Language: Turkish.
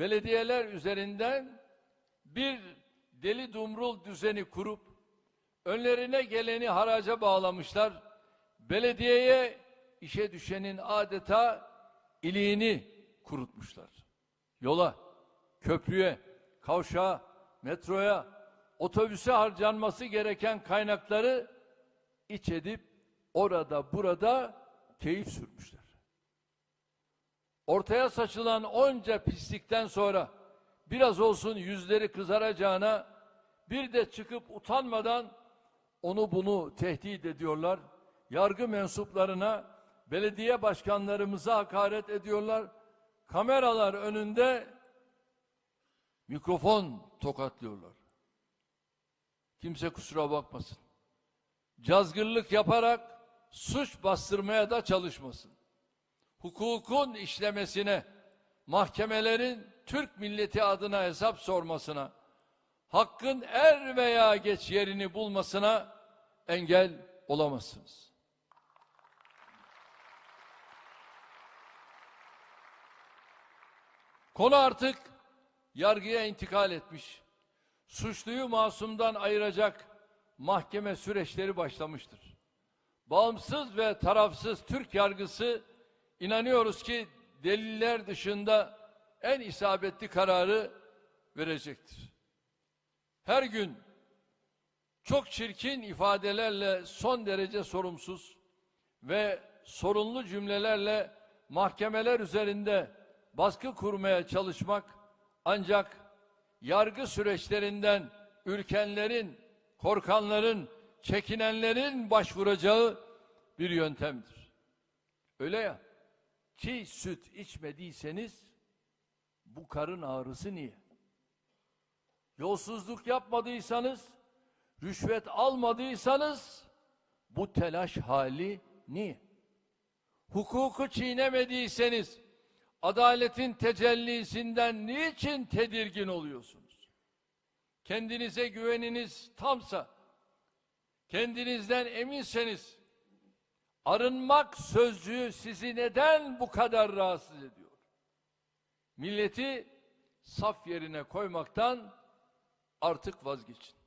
belediyeler üzerinden bir deli dumrul düzeni kurup önlerine geleni haraca bağlamışlar. Belediyeye işe düşenin adeta iliğini kurutmuşlar. Yola, köprüye, kavşağa, metroya, otobüse harcanması gereken kaynakları iç edip orada burada keyif sürmüşler. Ortaya saçılan onca pislikten sonra biraz olsun yüzleri kızaracağına bir de çıkıp utanmadan onu bunu tehdit ediyorlar. Yargı mensuplarına, belediye başkanlarımıza hakaret ediyorlar. Kameralar önünde mikrofon tokatlıyorlar. Kimse kusura bakmasın. Cazgırlık yaparak suç bastırmaya da çalışmasın. Hukukun işlemesine, mahkemelerin Türk milleti adına hesap sormasına, hakkın er veya geç yerini bulmasına engel olamazsınız. Konu artık yargıya intikal etmiş. Suçluyu masumdan ayıracak mahkeme süreçleri başlamıştır. Bağımsız ve tarafsız Türk yargısı inanıyoruz ki deliller dışında en isabetli kararı verecektir. Her gün çok çirkin ifadelerle son derece sorumsuz ve sorunlu cümlelerle mahkemeler üzerinde baskı kurmaya çalışmak ancak yargı süreçlerinden ürkenlerin, korkanların, çekinenlerin başvuracağı bir yöntemdir. Öyle ya, çiğ süt içmediyseniz bu karın ağrısı niye? Yolsuzluk yapmadıysanız, rüşvet almadıysanız bu telaş hali niye? Hukuku çiğnemediyseniz adaletin tecellisinden niçin tedirgin oluyorsunuz? Kendinize güveniniz tamsa, kendinizden eminseniz arınmak sözcüğü sizi neden bu kadar rahatsız ediyor? Milleti saf yerine koymaktan artık vazgeçin.